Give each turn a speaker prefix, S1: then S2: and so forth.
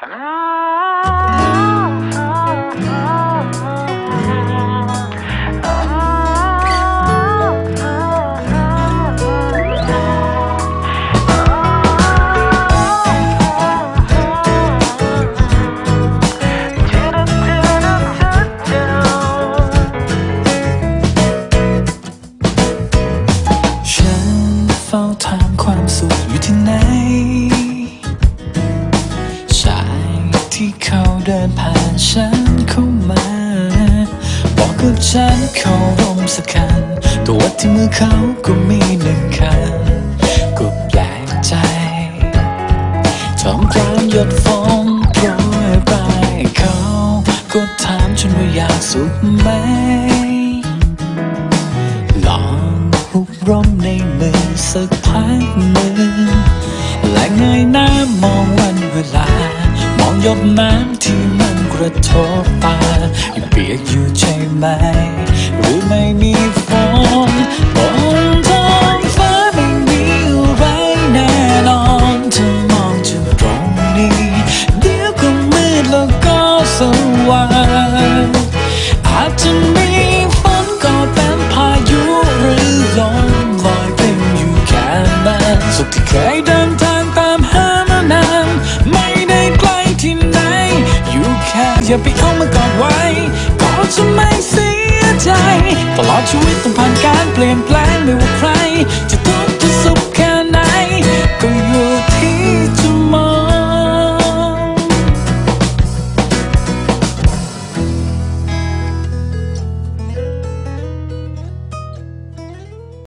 S1: ฉั เขาเดินผ่านฉันเข้ามา บอกกับฉันเขาร่มสักคัน ตัววัดที่มือเขาก็มีหนึ่งคันก็แปลกใจท่ามกลางหยดฝนโปรยปลายเขาก็ถามฉันว่าอยากสุขไหม ลองหุบร่มในมือสักพักหนึ่ง หยดน้ำที่มันกระทบตายังเปียกอยู่ใช่ไหมหรือไม่มีฝนบนท้องฟ้าไม่มีอะไรแน่นอนเธอมองจากตรงนี้ เดี๋ยวก็มืดแล้วก็สว่างอาจจะมี อย่าไปเอามากอดไว้ก็จะไม่เสียใจ ตลอดชีวิตต้องผ่านการเปลี่ยนแปลงไม่ว่าใคร